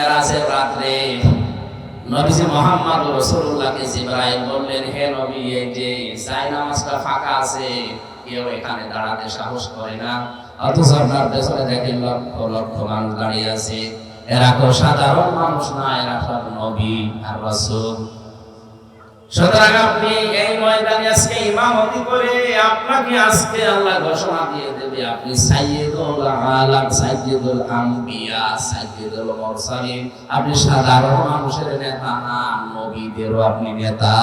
মেরাজের রাত্রে নবীজি মোহাম্মদ রসুল্লাহকে জিব্রাইল বললেন, হে নবী, এই যে ফাঁকা আছে, কেউ এখানে দাঁড়াতে সাহস করে না। অথচ আপনার পেছনে দেখেন লক্ষ লক্ষ মানুষ দাঁড়িয়ে আছে। এরা কেউ সাধারণ মানুষ না, এরা সব নবী আর রসুল। সুতরাং আপনি এই ময়দানে আজকে ইমামতি করে আপনাকে আজকে আল্লাহ ঘোষণা দিয়ে দেবে। আপনি সাইয়্যিদুল আলাম, সাইয়্যিদুল আম্বিয়া, সাইয়্যিদুল মুরসালিন। আপনি সাধারণ মানুষের নেতা না, নবীদেরও আপনি নেতা।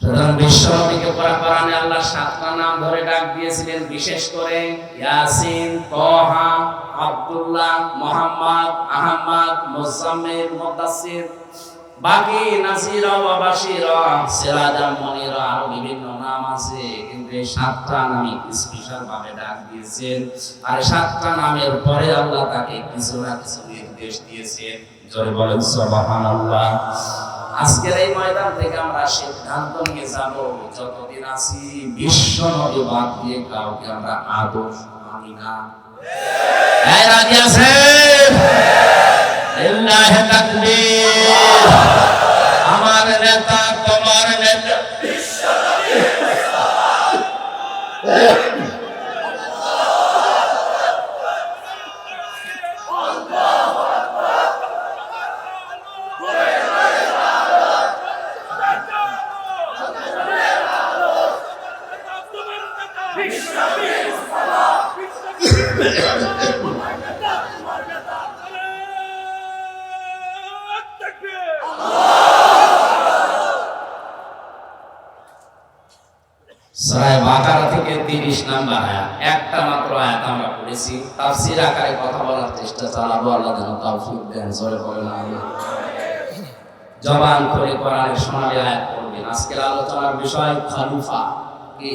সুতরাং আল্লাহ সাতটা নাম ধরে ডাক দিয়েছিলেন, বিশেষ করে ইয়াসিন তহা আব্দুল্লাহ, মোহাম্মদ আহমদ বাকি নাসিরা ওয়া বাশিরা সিরাজা, মুনিরা আরও বিভিন্ন নাম আছে, কিন্তু এই সাতটা নামই স্পেশাল ভাবে ডাক দিয়েছেন। আর সাতটা নামের পরে আল্লাহ তাকে কিছু না কিছু নির্দেশ দিয়েছেন। জোরে বলেন, সুবহানাল্লাহ। আজকের এই ময়দান থেকে আমরা সিদ্ধান্ত নিয়ে যাব, যতদিন আছি বিশ্ব নবী বাদ দিয়ে কাউকে আমরা আদর্শ মানি না। এই রাজি আছেন? লিল্লাহি তাকবীর আমার নেতা তোমার নেতা সূরা বাকারা থেকে 30 নাম্বার আয়াত। একটা মাত্র আয়াত আমরা পড়েছি। তাফসীর আকারে কথা বলার চেষ্টা চালাবো। আল্লাহ যেন তৌফিক দেন। জোরে বলেন, আমিন। জবান করে কোরআনের আয়াত পড়বেন। আজকের আলোচনার বিষয় কি?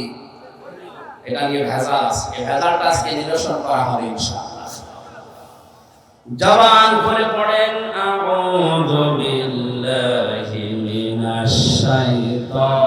এটা নিয়ে ভেজাল আছে। এই ভেজালটা আজকে নিরসন করা হবে, ইনশাআল্লাহ। জবান করে পড়েন, আউযু বিল্লাহি মিনাশ শাইতানির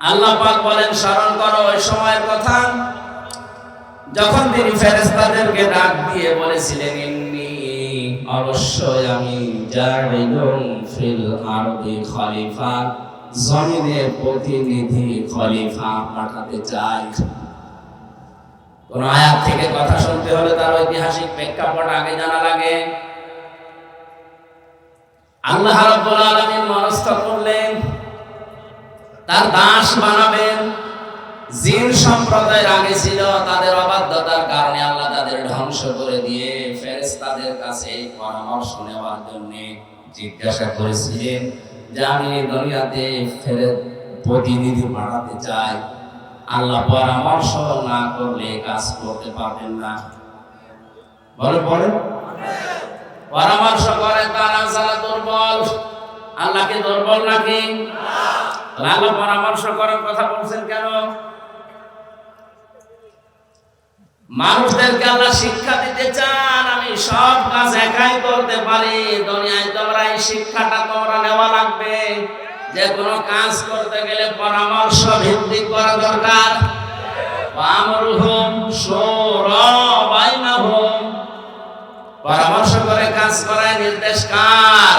আল্লাহ পাক বলেন, স্মরণ করো, ওই সময়ের কথা। যখন তিনি ফেরেশতাদেরকে ডাক দিয়ে বলেছিলেন, ইন্নি অবশ্যই আমি জাইলুন ফিল আরদি খলিফা জমিনের প্রতিনিধি খলিফা পাঠাতে চাই। কোন আয়াত থেকে কথা শুনতে হলে তার ঐতিহাসিক প্রেক্ষাপট আগে জানা লাগে। আল্লাহ রাব্বুল আলামিন মনস্থ করলেন। তার দাস বানাবেন। জিন সম্প্রদায়ের আগে ছিল, তাদের অবাধ্যতার কারণে আল্লাহ তাদের ধ্বংস করে দিয়ে ফেরেশতাদের কাছে পরামর্শ নেওয়ার জন্য জিজ্ঞাসা করেছিলেন যে, আমি দুনিয়াতে ফেরে প্রতিনিধি বানাতে চাই। আল্লাহ পরামর্শ না করলে কাজ করতে পারবেন না। বলে বলে। পরামর্শ করে তারা যারা দুর্বল। আল্লাহকে দুর্বল নাকি? আল্লাহ পরামর্শ করার কথা বলছেন কেন? মানুষদেরকে আল্লাহ শিক্ষা দিতে চান, আমি সব কাজ একাই করতে পারি। দুনিয়ায় তোমরা এই শিক্ষাটা তোমরা নেওয়া লাগবে। যে কোনো কাজ করতে গেলে পরামর্শ ভিত্তিক করা দরকার। পরামর্শ করে কাজ করায় নির্দেশ কার?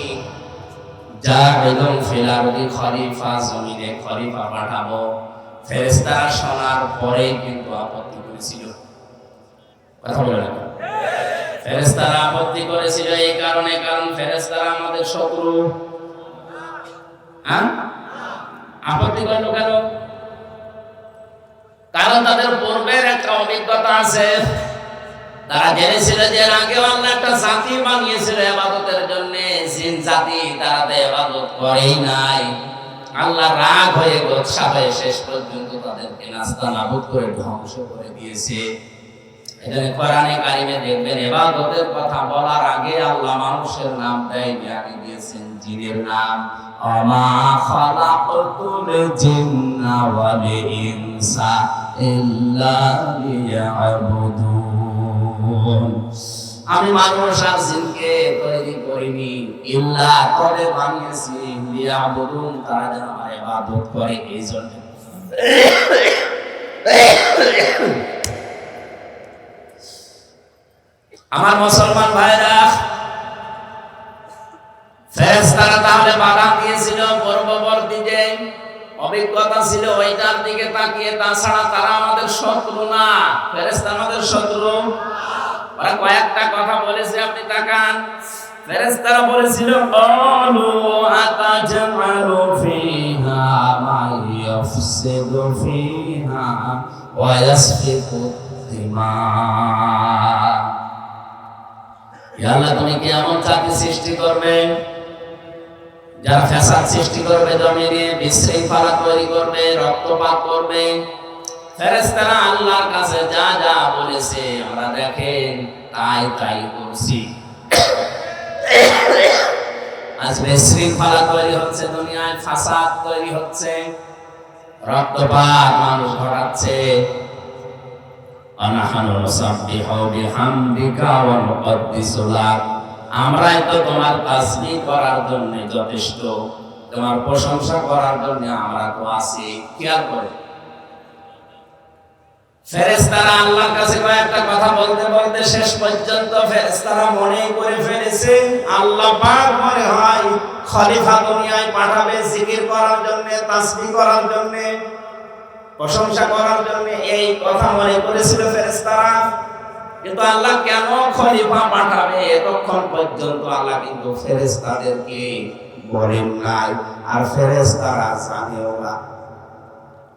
জাহিদুন ফিল আরদি খলিফা, জমিনে খলিফা পাঠাবো। ফেরেস্তারা শোনার পরে কিন্তু আপত্তি করেছিল। কথা বলে না আপত্তি করেছিল এই কারণে কারণ ফেরেস্তারা আমাদের শত্রু। হ্যাঁ? আপত্তি করল কেন? কারণ তাদের পূর্বের একটা অভিজ্ঞতা আছে। তারা জেনেছিল যে আগেও আল্লাহ একটা জাতি বানিয়েছিল এবাদতের জন্য। জিন জাতি তারা তো এবাদত করেই নাই। আল্লাহ রাগ হয়ে গোচ্ছা হয়ে শেষ পর্যন্ত তাদেরকে নাস্তা নাবুদ করে ধ্বংস করে দিয়েছে। এখানে কোরআনে কারিমে দেখবেন এবাদতের কথা বলার আগে আল্লাহ মানুষের নাম দেয়নি আগে দিয়েছেন জিনের নাম। অমা খালাকতুল জিন্না ওয়াল ইনসা ইল্লা লিয়াবুদুন। আমি মানুষ আর জিনকে তৈরি করিনি, ইল্লা করে বানিয়েছি, লিয়াবুদুন, তারা যেন আমার ইবাদত করে এই জন্য আমার মুসলমান ভাইরা ফেরেশতারা তাহলে বাধা দিয়েছিল পূর্ববর্তী যে অভিজ্ঞতা ছিল ওইটার দিকে তাকিয়ে, তাছাড়া তারা আমাদের শত্রু না, ফেরেশতা আমাদের শত্রু। ওরা কয়েকটা কথা বলেছে, আপনি তাকান। বলেছিল অলু আতাজমালু ফিহা মা ইয়াফসিদু ফিহা ওয়া ইয়াসফিকু তুমি কি এমন সৃষ্টি করবে, যারা ফ্যাসাদ সৃষ্টি করবে জমিনে বিশৃঙ্খলা তৈরি করবে, রক্তপাত করবে? ফেরেস্তারা আল্লাহর কাছে যা যা বলেছে, আমরা দেখেন, তাই তাই করছি। আজ বিশৃঙ্খলা তৈরি হচ্ছে, দুনিয়ায় ফাসাদ তৈরি হচ্ছে, রক্তপাত মানুষ ঘটাচ্ছে। আমরাই তো তোমার তাসবিহ করার জন্য যথেষ্ট, তোমার প্রশংসা করার জন্য আমরা তো আছি। খেয়াল করে। ফেরেশতারা আল্লাহর কাছে কয়েকটা কথা বলতে বলতে শেষ পর্যন্ত ফেরেশতারা মনে করে ফেলেছে, আল্লাহ পাক মনে হয় খলিফা দুনিয়ায় পাঠাবে জিকির করার জন্য তাসবিহ করার জন্য, প্রশংসা করার জন্য, এই কথা মনে করেছিল ফেরেশতারা। কিন্তু আল্লাহ কেন খলিফা পাঠাবে? এতক্ষণ পর্যন্ত আল্লাহ কিন্তু ফেরেশতাদেরকে বলেন নাই, আর ফেরেশতারা জানেও না।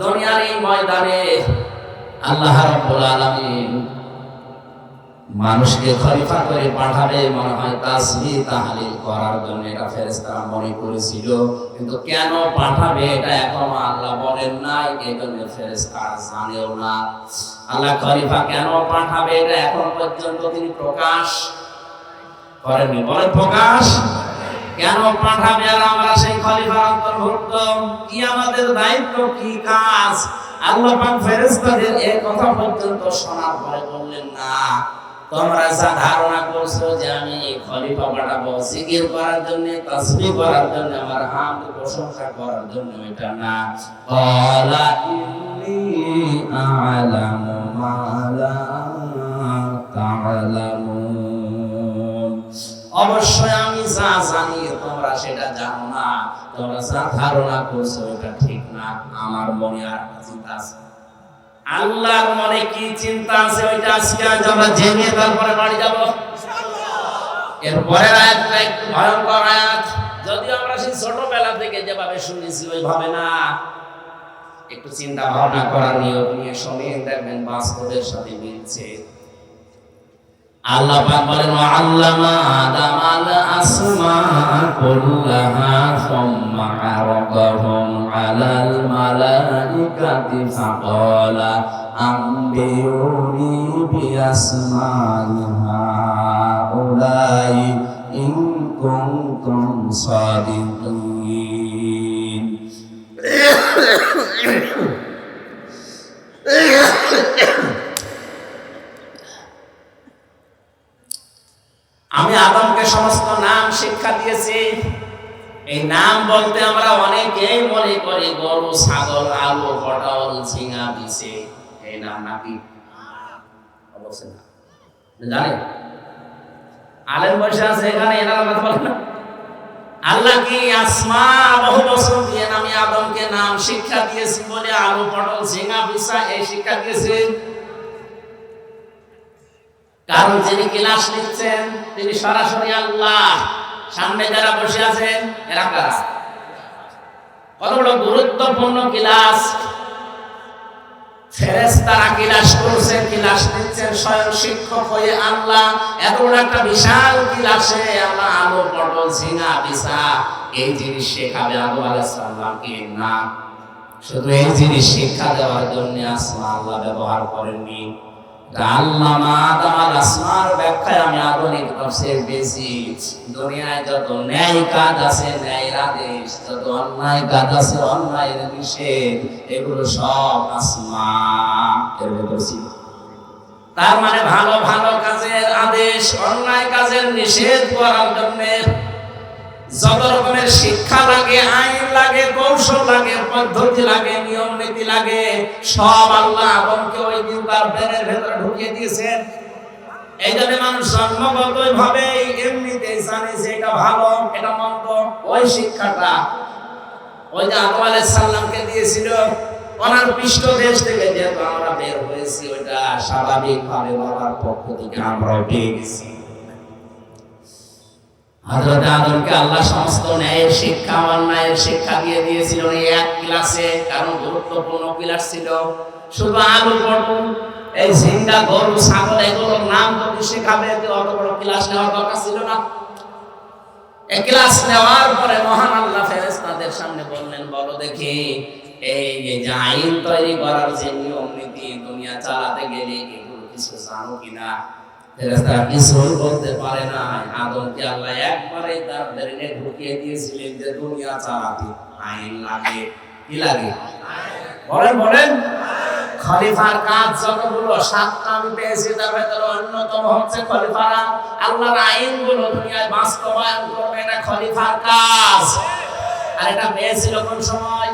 দুনিয়ার এই ময়দানে আল্লাহ রাব্বুল আলামিন মানুষকে খলিফা করে পাঠাবে মনে হয় তাসবিহ তাহলিল করার জন্য এটা ফেরেশতারা মনে করেছিল। কিন্তু কেন পাঠাবে এটা এখনও আল্লাহ বলেন নাই এই জন্য ফেরেশতারা জানেও না। আল্লাহ খলিফা কেন পাঠাবে এটা এখন পর্যন্ত তিনি প্রকাশ করেননি। বলেন প্রকাশ কেন পাঠাবে আর আমরা সেই খলিফার অন্তর্ভুক্ত কি আমাদের দায়িত্ব, কি কাজ? আল্লাহ পাক ফেরেশতাদের এই কথা পর্যন্ত শোনার পরে বললেন, না, তোমরা যা ধারণা করছ যে আমি খলিফা পাঠাবো, জিকির করার জন্য, তাসবিহ করার জন্য, আমার হাম প্রশংসা করার জন্য এটা না। ক্বালা ইন্নী আ'লামু মা লা তা'লামুন অবশ্যই আমি যা জানি, তোমরা সেটা জানো না। তোমরা যা ধারণা করছ, এটা ঠিক না। আমার মনে আর চিন্তা আছে? আল্লাহর মনে কি চিন্তা আছে, ওইটা আজকে আজ আমরা জেনে তারপরে বাড়ি যাব। এরপরের আয়াতটা একটু ভয়ঙ্কর আয়াত। যদি আমরা সেই ছোটবেলা থেকে যেভাবে শুনেছি, ওইভাবে না। একটু চিন্তা ভাবনা করার নিয়ম নিয়ে শুনে দেখবেন, বাস্তবের সাথে মিলছে। আল্লাহ পাক বলেন আল্লামা আদম আল আসমা কুল্লাহা সুম্মা আরাদাহুম আলাল মালাইকাতি ফাকালা আম্বিউনি বিআসমাই হাউলাই ইন কুনতুম সাদিকিন ছাগল, আলু, পটল, ঝিঙা বিছে এই নাম নাকি অবশ্যই না। জানেন? আলেম বসে আছে এখানে, এনারা কথা বলেন না? আল্লাহ কি আসমা বহু বছর দিয়ে আমি আদমকে নাম শিক্ষা দিয়েছি বলে আলু, পটল, ঝিঙা বিছা এই শিক্ষা দিয়েছি। কারণ যিনি ক্লাস নিচ্ছেন, তিনি সরাসরি আল্লাহ। সামনে যারা বসে আছেন, এরা কারা? বড় গুরুত্বপূর্ণ ক্লাস। ফেরেশতারা ক্লাস করছেন ক্লাস স্বয়ং শিক্ষক হয়ে আল্লাহ এত বড় একটা বিশাল ক্লাসে আল্লাহ আলো, পটল, ঝিঙা এই জিনিস শেখাবে সালামকে না, শুধু এই জিনিস শিক্ষা দেওয়ার জন্য আসমা আল্লাহ ব্যবহার করেননি। আল্লামা আদম আল আসমার ব্যাখ্যায় আমি আধুনিক দুনিয়ায় যত ন্যায় কাজ আছে আদেশ, যত অন্যায় কাজ আছে, অন্যায়ের নিষেধ, এগুলো সব আসমা এর তার মানে ভালো ভালো কাজের আদেশ, অন্যায় কাজের নিষেধ করার জন্য যত রকমের শিক্ষা লাগে, আইন লাগে, কৌশল লাগে, পদ্ধতি লাগে, নিয়ম নীতি লাগে, সব আল্লাহ আদমকে ওই দিন তার ভেতরে ঢুকিয়ে দিয়েছেন। মানুষ জন্মগত ভাবে জানে যে এটা ভালো, এটা মন্দ, ওই শিক্ষাটা। ওই যে দিয়েছিল, ওনার পৃষ্ঠ দেশ থেকে যেহেতু আমরা বের হয়েছি, ওইটা বাবার পক্ষ থেকে গেছি। হযরত আদমকে আল্লাহ সমস্ত ন্যায়ের শিক্ষা অন্যায়ের শিক্ষা দিয়ে দিয়েছিল এক ক্লাসে কারণ গুরুত্বপূর্ণ ক্লাস ছিল। শুধু আলু পটল এই ঝিঙ্গা গরু ছাগল এগুলোর নাম যদি শেখাবে অত বড় ক্লাস নেওয়ার দরকার ছিল না। এই ক্লাস নেওয়ার পরে মহান আল্লাহ ফেরেশতাদের সামনে বললেন, বলো দেখি, এই যে আইন তৈরি করার যে নিয়ম নীতি দুনিয়া চালাতে গেলে এগুলো কিছু জানো কিনা? একবারে তার ঢুকিয়ে দিয়েছিলেন যে, দুনিয়া চালাতে আইন লাগে। কি লাগে? বলেন বলেন। খলিফার কাজ যতগুলো তার ভেতরে অন্যতম হচ্ছে খলিফারা। আল্লাহর দুনিয়ায় বাস্তবায়ন করবে, এটা খলিফার কাজ। আর এটা পেয়েছিল কোন সময়?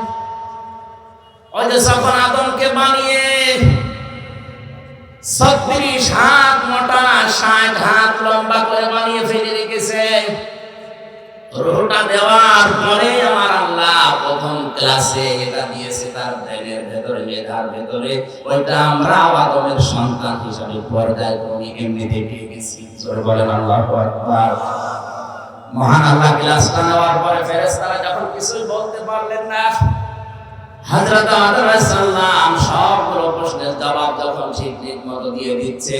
ওই যে যখন আদমকে বানিয়ে ছত্রিশ হাত, মোটা ষাট হাত লম্বা করে বানিয়ে ফেলে রেখেছে রোটা দেওয়ার পরে ক্লাসে এটা দিয়েছে তার ব্রেনের ভেতরে, মেধার ভেতরে। ওইটা আমরা আদমের সন্তান হিসাবে পর্দায় ক্রমে এমনিতে পেয়ে গেছি। জোরে বলেন আল্লাহ আকবার। মহান আল্লাহ ক্লাসটা নেওয়ার পরে ফেরেস্তারা যখন কিছুই বলতে পারলেন না হযরত আদম সালাম সবগুলো প্রশ্নের জবাব যখন ঠিক ঠিক মতো দিয়ে দিচ্ছে,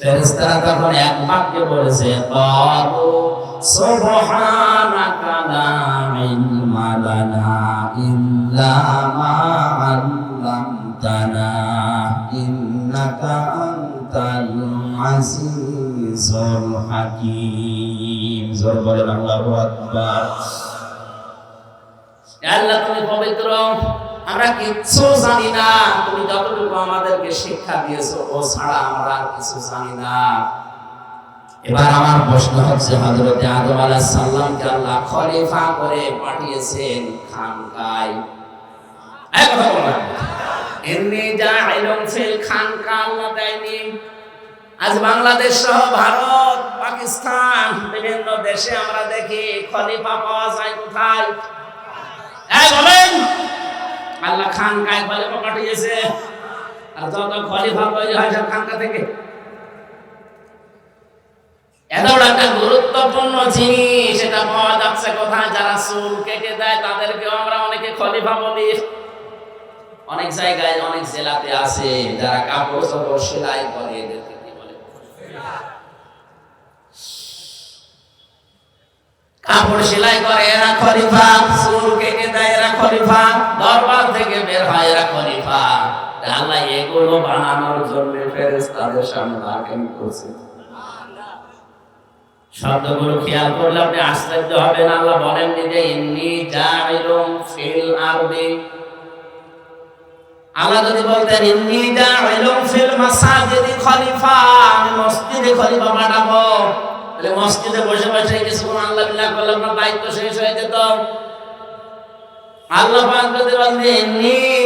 ফেরেশতারা তখন এক বাক্যে বলেছে, ক্বালু সুবহানাকা লা ইলমা লানা ইল্লা মা 'আল্লামতানা, ইন্নাকা আনতাল আজিজুল হাকীম। জোর বলেন আল্লাহু আকবার। আল্লাহ, তুমি পবিত্র। আমরা কিচ্ছু জানি না। তুমি যতটুকু আমাদেরকে শিক্ষা দিয়েছ, ও ছাড়া আমরা কিছু জানি না। এবার আমার প্রশ্ন হচ্ছে, হযরত আদম আলাইহিস সালামকে আল্লাহ খলিফা করে পাঠিয়েছেন খানকায়। এমনি জাইলুম ফিল খানকা আল্লাহ দেয়নি। আজ বাংলাদেশ সহ ভারত, পাকিস্তান, বিভিন্ন দেশে আমরা দেখি খলিফা পাওয়া যায় কোথায়? বলেন। আল্লাহ খান কায় খলিফা পাঠিয়েছে। আর যত খলিফা তৈরি হয় খানকা থেকে। এত একটা গুরুত্বপূর্ণ জিনিস এটা পাওয়া যাচ্ছে কোথায়? যারা কেটে দেয়, তাদেরকেও আমরা অনেকে খলিফা বলি। অনেক জায়গায় অনেক জেলাতে আছে, যারা কাপড় চাপড় সেলাই করে এদেরকে কি বলে কাপড় সেলাই করে, এরা খলিফা। চুল কেটে দেয়, এরা খলিফা। দরবার থেকে বের হয়, এরা খলিফা। আল্লাহ এগুলো বানানোর জন্য ফেরেশতাদের সামনে করছে। শব্দগুলো খেয়াল করলে আপনি আশ্চর্য হবেন। আল্লাহ বলেন যে, ইন্নি জাইলুম ফিল আল্লাহ যদি বলতেন, ইন্নী জাইলুম ফিল মাসাজিদি খলিফা, আমি মসজিদে খলিফা বানাবো। তাহলে মসজিদে বসে বসে কিছুক্ষণ আল্লাহ বিল্লাহ করলে আপনার দায়িত্ব শেষ হয়ে যেত। আল্লাহ পাক যদি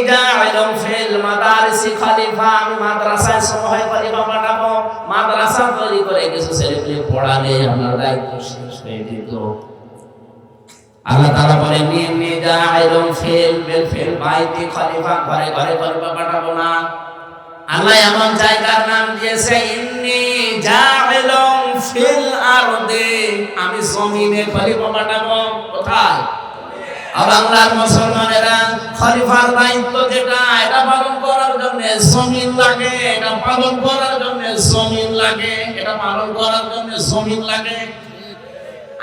জাইলুম ফিল মাদারিসি খলিফা, আমি মাদ্রাসায় খলিফা মাদ্রাসা তৈরি করে কিছু পড়ালে দায়িত্ব শেষ হয়ে যেত। আল্লাহ বলেন খলিফা, ঘরে ঘরে খলিফা না। আল্লাহ এমন জায়গার নাম দিয়েছে, ইন্নী ফিল আরদি, আমি জমিনে খলিফা পাঠাবো। কোথায়? বাংলার মুসলমানেরা খলিফার দায়িত্ব যেটা, এটা পালন করার জন্য জমিন লাগে, এটা পালন করার জন্য জমিন লাগে, এটা পালন করার জন্য জমিন লাগে।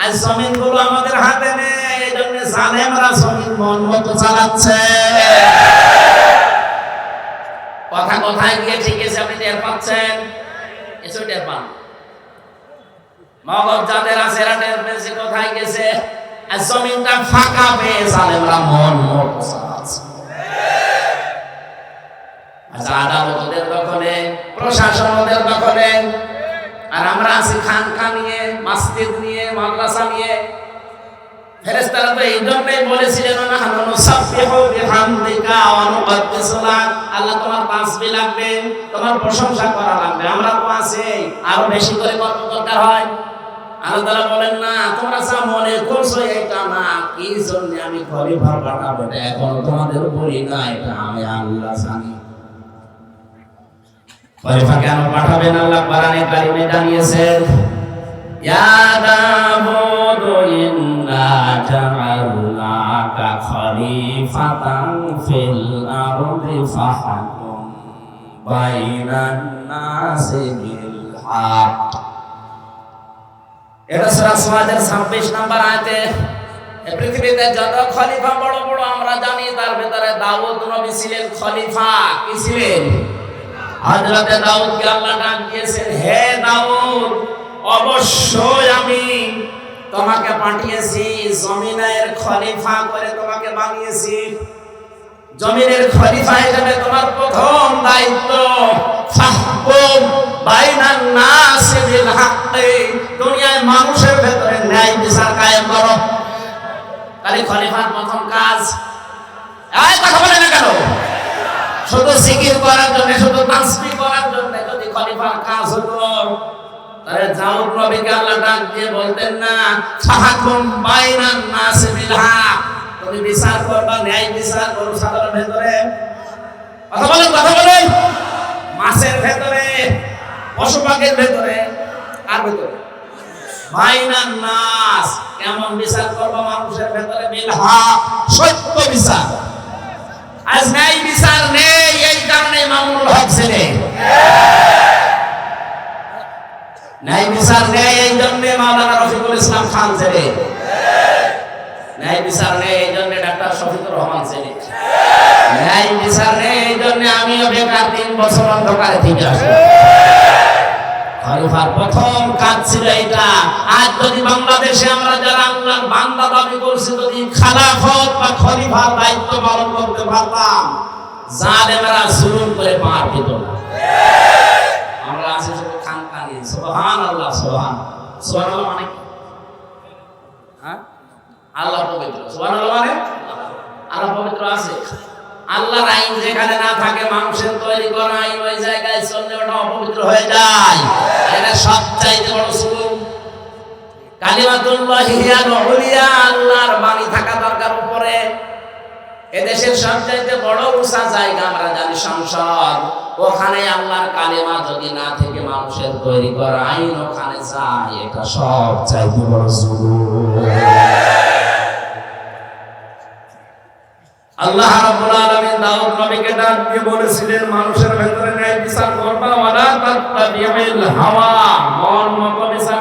আজ জমিনগুলো আমাদের হাতে নেই, এই জন্য জালেমরা জমিন মন মতো চালাচ্ছে। কথা কোথায় গিয়ে ঠিক আছে আপনি টের পাচ্ছেন? এসব টের পান। মগজ যাদের আছে এরা টের কোথায় গেছে? আর জমিনটা ফাঁকা পেয়ে জালেমরা মন মতো চালাচ্ছে। আচ্ছা আদালত দখলে প্রশাসন দখলে, আর আমরা আছি খানকা নিয়ে, মসজিদ নিয়ে, মাদ্রাসা নিয়ে আল্লাহ তোমার তাসবিহ লাগবে, তোমার প্রশংসা করা লাগবে। আমরা তো আছি, আরও বেশি করে কত দরকার হয়। আল্লাহ তাআলা বলেন, না, তোমরা যা মনে করছ এটা না, কি জন্য আমি খলিফা পাঠাবো এখন তোমাদের বলি না, এটা আমি আল্লাহ জানি। খলিফা কেন পাঠাবেন আল্লাহ? কোরআনে কারিমে জানিয়েছেন ইয়া দাউদ ইন্না জাআলনাকা খলিফাতান ফিল আরদি ফাহকুম বাইনান নাসি বিল হক। এটা সূরা সুমাদের 26 নম্বর আয়াতে পৃথিবীতে যত খলিফা বড় বড় আমরা জানি, তার ভিতরে দাউদ নবী ছিলেন খলিফা। কি ছিলেন? হযরতে দাউদকে আল্লাহ ডাক দিয়েছেন, হে দাউদ, অবশ্যই আমি তোমাকে পাঠিয়েছি, জমিনের খলিফা করে তোমাকে বানিয়েছি। জমিনের খলিফা হিসেবে তোমার প্রথম দায়িত্ব। ফাহকুম বাইনান নাস বিল হাক্কি। দুনিয়ায় মানুষের ভেতরে ন্যায় বিচার কায়েম করো। তাহলে খলিফার প্রথম কাজ, এই কথা বলে না কেন? শুধু জিকির করার জন্য, শুধু তাসবিহ করার জন্য যদি খলিফার কাজ হতো, তাহলে দাউদ নবীকে আল্লাহ ডাক দিয়ে বলতেন না ফাহাকুম বাইনান নাস বিল হক তুমি বিচার করবা, ন্যায় বিচার করো সাধারণ ভেতরে। কথা বলেন কথা বলেন। মাছের ভেতরে, পশুপাখির ভেতরে আর ভেতরে? বাইনান নাস কেমন বিচার করবা মানুষের ভেতরে? বিল হক, সত্য বিচার। আজ ন্যায় বিচার নেই, এই কারণে মামুনুল হক ছেলে ন্যায় বিচার নেই, এই জন্য মাওলানা রফিকুল ইসলাম খান ছেলে ন্যায় বিচার নেই, এই জন্য ডাক্তার শফিকুর রহমান ছেলে ন্যায় বিচার নেই, এই জন্য আমিও বেকার তিন বছর অন্ধকারে থেকে আসি খলিফার প্রথম কাজ ছিল এটা আজ যদি বাংলাদেশে আমরা যারা আল্লাহর বান্দা দাবি করছি, যদি খালাফত বা খলিফার দায়িত্ব পালন করতে পারতাম, জালেমেরা জুলুম করে পার পেত না। আমরা আছি শুধু খান খানি সুবহান। আল্লাহ সুবহান সুবহান আল্লাহ মানে আল্লাহ পবিত্র মানে? আল্লাহ পবিত্র আছে। আল্লাহর আইন যেখানে না থাকে, মানুষের তৈরি করা আইন ওই জায়গায় চললে ওটা অপবিত্র হয়ে যায়। এটা সবচাইতে বড় সুলুম কালিমাতুল্লাহ হিয়া নহরিয়া আল্লাহর বাণী থাকা এদেশের সবচাইতে বড় উঁচা জায়গা আমরা জানি সংসদ। ওখানে আল্লাহর কালেমা যদি না থেকে মানুষের তৈরি করা আইন ওখানে যায়, এটা সব চাইতে বড় আল্লাহ রাব্বুল আলামিন দাউদ নবীকে ডাক দিয়ে বলেছিলেন, মানুষের ভেতরে ন্যায় বিচার করবা, ওয়ালা হাওয়া। মন মতো বিচার